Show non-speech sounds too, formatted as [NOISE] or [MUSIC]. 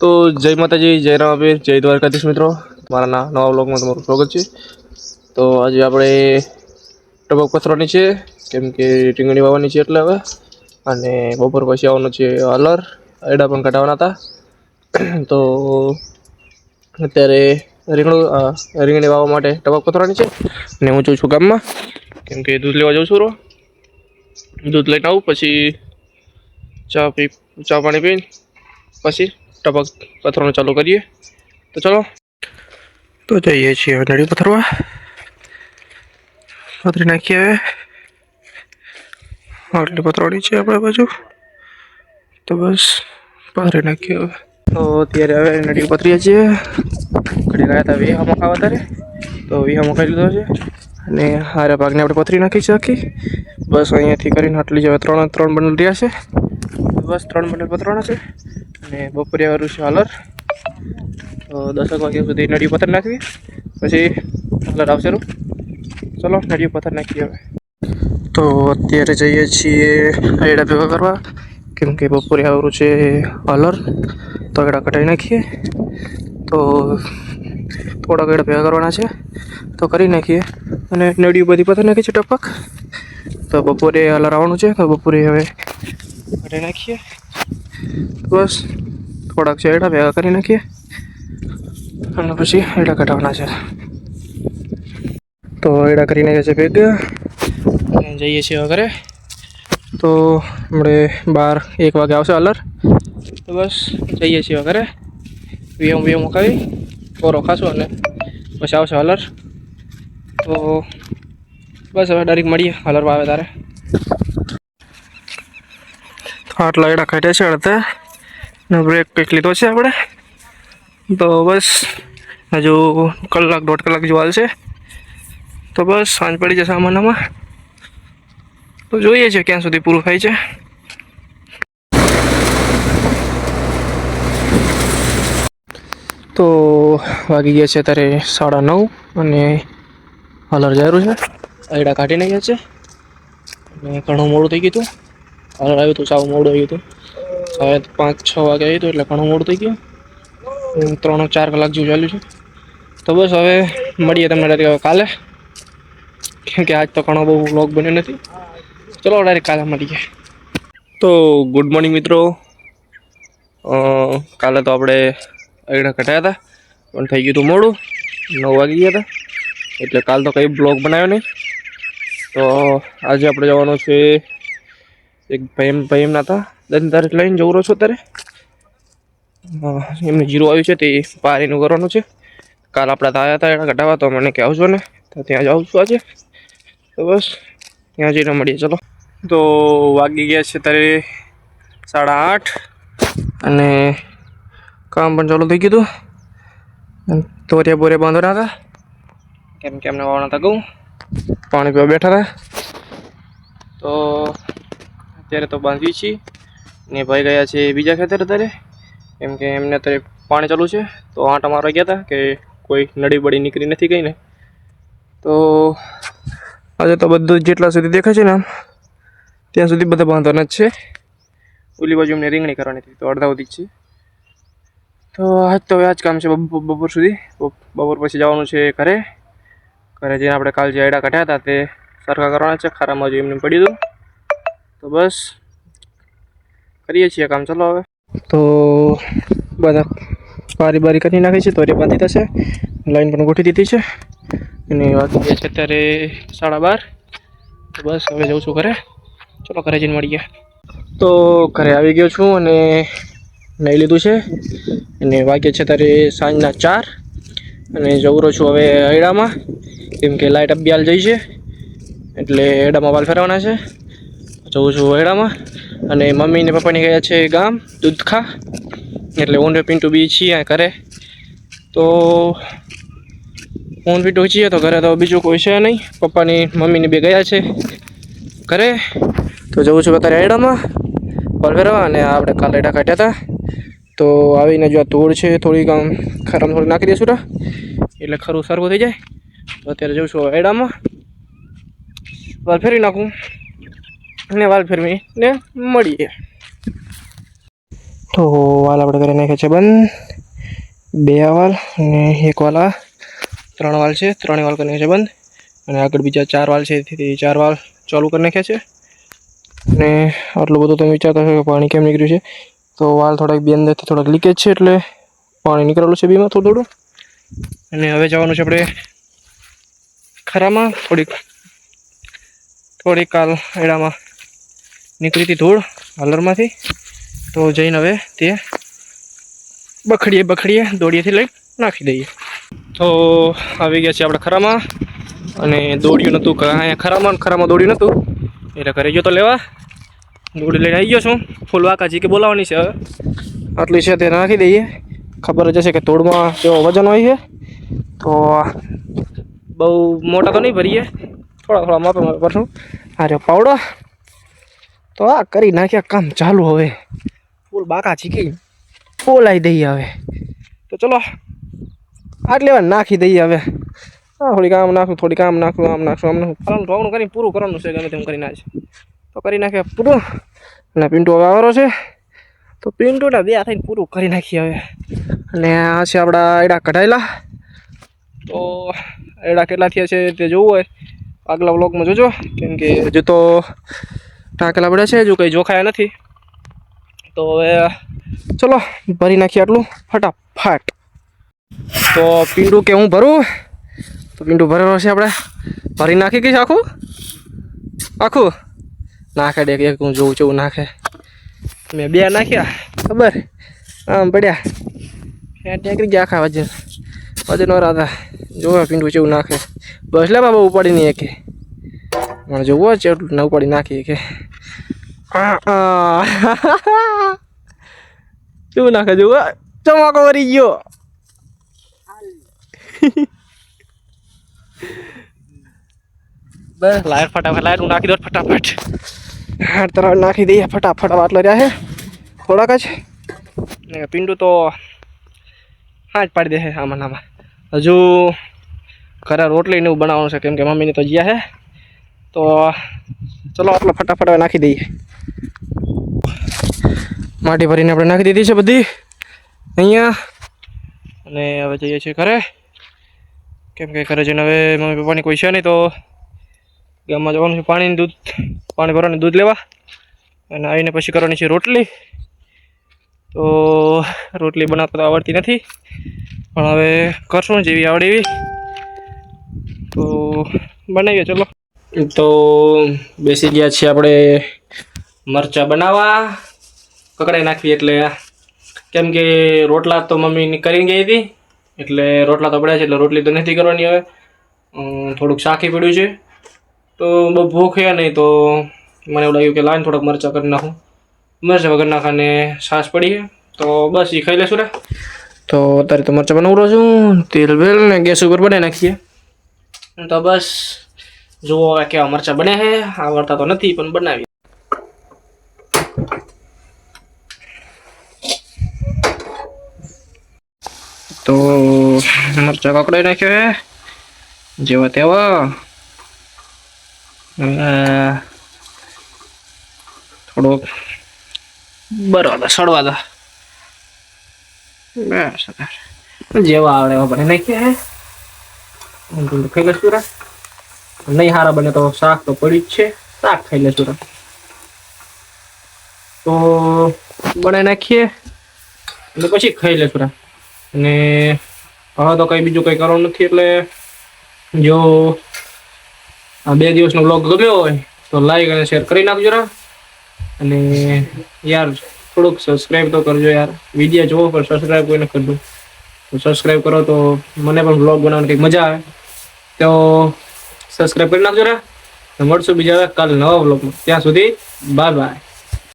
તો જય માતાજી, જય રામાબીર જય દ્વારકાધીશ મિત્રો. મારા નવા બ્લોગમાં તમારું સ્વાગત છે. તો આજે આપણે ટબક પથરવાની છે, કેમ કે રીંગણી વાવવાની છે એટલે હવે. અને બપોર પછી આવવાનું છે હલર એડા પણ કઢાવવાના હતા. [CLEARS THROAT] તો અત્યારે રીંગણું રીંગણી વાવવા માટે ટબક પથરવાની છે. અને હું જોઉં છું ગામમાં. કેમ કે દૂધ લેવા જાઉં છું રો. દૂધ લઈને આવું, પછી ચા પી, ચા પાણી પીને પછી ટપક પથરવાનું ચાલુ કરીએ. તો ચલો. તો જઈએ છીએ હવે નળી પથરવા પથરી નાખીએ હવે. આટલી પથરવાની છે આપણે બાજુ. તો બસ, પથરી નાખીએ હવે. તો અત્યારે હવે નળી પથરીએ છીએ. ઘડી ગયા હતા વેહા ખાવા ત્યારે તો વેહા ખાઈ લીધો છે. અને હારે ભાગને આપણે પથરી નાખી આખી. બસ અહીંયાથી કરીને આટલી જ હવે ત્રણ ત્રણ બંડલ રહ્યા છે. બસ ત્રણ બંડલ પથરવાના છે. અને બપોરે વાળું છે હાલર દસક વાગ્યા સુધી નડિયું પથ્થર નાખવી. પછી હાલર આવશે ચલો નડિયું પથ્થર નાખીએ હવે. તો અત્યારે જઈએ છીએ આયડા ભેગા કરવા. કેમ કે બપોરે આવરું છે હાલર તો આયડા કટાઈ નાખીએ. તો થોડા ગયડા ભેગા કરવાના છે. તો કરી નાખીએ. અને નડિયું બધી પથ્થર નાખી છે ટપક. તો બપોરે હાલર આવવાનું છે. તો બપોરે હવે કટાઈ નાખીએ. બસ થોડાક છે એડા ભેગા કરી નાખીએ. અને પછી એડા કઢાવવાના છે. તો એડા કરી નાખ્યા છે ભેગા. અને જઈએ છીએ હવે ઘરે તો હમણે બાર એક વાગે આવશે અલર. તો બસ જઈએ છીએ હવે ઘરે વીએમ વીએમ મુકાવી કોરો ખાશું અને પછી આવશે અલર. તો બસ હવે ડાયરેક્ટ મળીએ અલર આવે તારે. આટલા એડા કાઢ્યા છે અડધા. બ્રેક કંઈક લીધો છે આપણે. તો બસ, હજુ કલાક દોઢ કલાક જેવું છે તો બસ, સાંજ પડી જશે આમાં તો જોઈએ છે ક્યાં સુધી પૂરું થાય છે. તો વાગી ગયા છે અત્યારે સાડા નવ અને હલર જાય છે. આયડા કાઢી નાખ્યા છે. અને ઘણું મોડું થઈ ગયું હતું. હલર આવ્યું હતું સાવ મોડું આવ્યું હતું હવે પાંચ, છ વાગે આવ્યું હતું એટલે ઘણું મોડું થઈ ગયું. ત્રણ, ચાર કલાક જેવું ચાલ્યું છે. તો બસ હવે મળીએ તમને ડાયરેક્ટ કાલે. કેમ કે આજ તો ઘણો બહુ વ્લોગ બન્યો નથી. ચલો, ડાયરેક્ટ કાલે મળીએ. તો ગુડ મોર્નિંગ મિત્રો. કાલે તો આપણે અગડા કઢાયા હતા, પણ થઈ ગયું હતું મોડું. નવ વાગી ગયા હતા. એટલે કાલ તો કંઈ બ્લોગ બનાવ્યો નહીં. તો આજે આપણે જવાનું છે એક ભાઈ એમ ભાઈ એમના હતા. દસ તારીખ લઈને જવું રહ્યો છો અત્યારે. એમને જીરો આવ્યું છે, તે પારીનું કરવાનું છે. કાલ આપણા આવ્યા હતા, એના કઢાવવા, તો મને કે આવજો ને. તો ત્યાં જાઉં છું આજે. તો બસ, ત્યાં જઈને મળીએ, ચલો. તો વાગી ગયા છે ત્યારે સાડા આઠ. અને કામ પણ ચાલુ થઈ ગયું તોરિયા બોરિયા બાંધવાના હતા. કેમ કે એમને વાવણા હતા ઘઉં. પાણી પીવા બેઠા હતા. તો અત્યારે તો બાંધવી છીએ. ને ભાઈ ગયા છે બીજા ખેતર અત્યારે. કેમ કે એમને અત્યારે પાણી ચાલુ છે. તો આંટા મારવા ગયા હતા કે કોઈ નડી નીકળી નથી ગઈ ને. તો આજે તો બધું જેટલા સુધી દેખાય છે ને આમ, ત્યાં સુધી બધા બાંધવાના જ છે. ઓલી બાજુ એમને રીંગણી કરવાની હતી, તો અડધા સુધી જ છે. તો આજ તો હવે આ જ કામ છે બપ- બપોર સુધી. બપ- બપોર પછી જવાનું છે ઘરે. ઘરે જઈને આપણે કાલ જે આયડા કાઢ્યા હતા તે સરખા કરવાના છે. ખારામાં જો એમને પડી દઉં. તો બસ, કરીએ છીએ કામ. ચાલો હવે. તો બધા બારી બારી કરી નાખી છે તોરી બાંધી થશે લાઈન પણ ગોઠવી દીધી છે. અને વાગી છે અત્યારે સાડા બાર. તો બસ, હવે જઉં છું ઘરે. ચલો, ઘરે જઈને મળીએ. તો ઘરે આવી ગયો છું અને નહીં લીધું છે. અને વાગે છે ત્યારે સાંજના ચાર. અને જવરો છું હવે હૈડામાં કેમ કે લાઇટ અબ્યાલ જઈ છે. એટલે હૈડામાં વાલ ફેરવાના છે. જઉં છું હૈડામાં અને મમ્મી ને પપ્પાની ગયા છે ગામ, દૂધખા. એટલે હું ને પિન્ટુ બી છીએ ઘરે. તો ઊંડ ને પિન્ટુ છીએ તો ઘરે તો બીજું કોઈ છે નહીં. પપ્પાની મમ્મીની બે ગયા છે ઘરે. તો જઉં છું અત્યારે હૈડામાં વાલ ફેરવવા અને આપણે કાલે હૈડા કાઢ્યા હતા. તો આવીને જો આ ધૂળ છે, થોડીક આમ ખરામ થોડી નાખી દઈશું એટલે ખરું સરખું થઈ જાય. તો અત્યારે જઉં છું એડામાં. વાલ ફેરવી નાખું. ને વાલ ફેરવીને મળીએ. તો વાલ આપણે કરી નાખ્યા છે બંધ. બે વાલ અને એક વાલ આ. ત્રણ વાલ છે, ત્રણેય વાલ કરી નાખ્યા છે બંધ. અને આગળ બીજા ચાર વાલ છે, તેથી ચાર વાલ ચાલુ કરી નાખ્યા છે. અને આટલું બધું તમે વિચારતા છો કે પાણી કેમ નીકળ્યું છે. તો વાલ થોડાક બે અંદરથી થોડાક લીકેજ છે એટલે પાણી નીકળેલું છે બીમાં થોડું થોડું. અને હવે જવાનું છે આપણે ખરામાં થોડીક થોડીક કાલ એડામાં. નીકળી હતી ધૂળ હલરમાંથી. તો જઈને હવે તે બખડીએ બખડીએ દોડીએથી લઈ નાખી દઈએ. તો આવી ગયા છે આપણે ખરામાં. અને દોડ્યું નહોતું અહીંયા ખરામાં ખરામાં દોડ્યું નહોતું. એટલે ઘરે ગયો તો લેવા. દોડી લઈને આવી ગયો છું. ફૂલ વાકાજી કે બોલાવવાની છે આટલી છે તે નાખી દઈએ. ખબર જ હશે કે ધૂળમાં કેવો વજન હોય છે. તો બહુ મોટા તો નહીં ભરીએ. થોડા થોડા માપે માપે કરશું રહ્યો પાવડો. તો આ કરી નાખ્યા, કામ ચાલુ હવે. ફૂલ બાકા ચીકી ફોલાઈ દઈએ હવે. તો ચલો આટલી વાર નાખી દઈએ હવે. હા થોડીક આમ નાખું, થોડીક આમ નાખું આમ નાખું આમ નાખું. ફલાનું ઢોકણું કરીને પૂરું કરવાનું છે ગમે તેમ કરી નાખે તો કરી નાખ્યા પૂરું. અને પિન્ટુ હવે આવરો છે. તો પિન્ટુના બે થઈને પૂરું કરી નાખીએ હવે. અને આ છે આપણા એડા કઢાયેલા. તો એડા કેટલા થયા છે તે જોવું હોય. આગલા વ્લોગમાં જોજો. કેમ કે હજુ તો ટાંકેલા પડ્યા છે, હજુ કંઈ જોખાયા નથી. તો હવે, ચલો, ભરી નાખીએ આટલું, ફટાફટ. તો પીંડું કે હું ભરું? તો પીંડું ભરેલો છે આપણે. ભરી નાખી છે આખું? આખું? નાખે ડેક, એક હું જોઉં છું નાખે. મેં બે નાખ્યા, ખબર? આમ પડ્યા. ફેટ નીકળી ગયા આખા વજન. વજન હતા જોવે પીંડું ચેવું નાખે. બસ, લે બાબા ઉપાડી નહીં કે મને જોવો એટલું ના ઉપાડી નાખીએ કે. કેવું નાખે જોવો ચમાકો વરી ગયો બસ લાયર ફટાફટ લાયર હું નાખી દો ફટાફટ હાર તરફ નાખી દઈએ ફટાફટ હવે આટલો રહ્યા છે થોડાક જ ને પીંડું તો હા જ પાડી દે છે આમાં આમાં હજુ ઘરે રોટલી ને એવું બનાવવાનું છે કેમ કે મમ્મીને તો જ્યાં છે તો ચલો આટલો ફટાફટ નાખી દઈએ માટી ભરીને આપણે નાખી દીધી છે બધી. અહીંયા. અને હવે જઈએ છીએ ઘરે. કેમ કે ઘરે જઈને હવે મમ્મી પપ્પાની કોઈ છે નહીં તો ગામમાં જવાનું છે પાણીની દૂધ, પાણી ભરવાનું દૂધ લેવા. અને આવીને પછી કરવાની છે રોટલી. તો રોટલી બનાવતા આવડતી નથી, પણ હવે કરશું જેવી આવડે એવી. તો બનાવીએ, ચલો. તો બેસી ગયા છીએ આપણે મરચાં બનાવવા. કકડાઈ નાખવી એટલે કેમ કે રોટલા તો મમ્મી કરીને ગઈ હતી એટલે રોટલા તો પડ્યા છે એટલે રોટલી તો નથી કરવાની હવે. થોડુંક શાખી પડ્યું છે. તો બહુ ભૂખ છે નહીં તો મને એવું લાગ્યું કે લાઈને થોડાક મરચાં કરી નાખું. મરચાં વગર નાખાને છાશ પડી તો બસ એ ખાઈ લેશું રે. તો અત્યારે તો મરચાં બનાવું છું તેલ વેલ ને ગેસ ઉપર બનાવી નાખીએ. તો બસ જુઓ હવે કેવા મરચાં બને છે. આવડતા તો નથી પણ બનાવી તો મરચા કકડાઈ નાખ્યો છે જેવા તેવા. થોડોક બરાબર સડવા દો. બસ જેવા આવડે એવા બની નાખ્યા છે ખાઈ લેશું રા. નહીં હારા બને તો શાક તો પડી જ છે. શાક ખાઈ લેશું રા. તો બનાવી નાખીએ. અને પછી ખાઈ લેશું રા. અને હવે તો કઈ બીજું કઈ કરવાનું નથી, એટલે જો આ બે દિવસનો બ્લોગ ગમ્યો હોય તો લાઈક અને શેર કરી નાખજો રા. અને યાર થોડુંક સબસ્ક્રાઈબ તો કરજો યાર. વીડિયો જોવો પણ સબસ્ક્રાઈબ કોઈને કરજો. તો સબસ્ક્રાઈબ કરો તો મને પણ બ્લોગ બનાવવાની કંઈક મજા આવે. તો સબસ્ક્રાઈબ કરી નાખજો રા. મળશું બીજા કાલ નવા બ્લોગમાં ત્યાં સુધી બાય બાય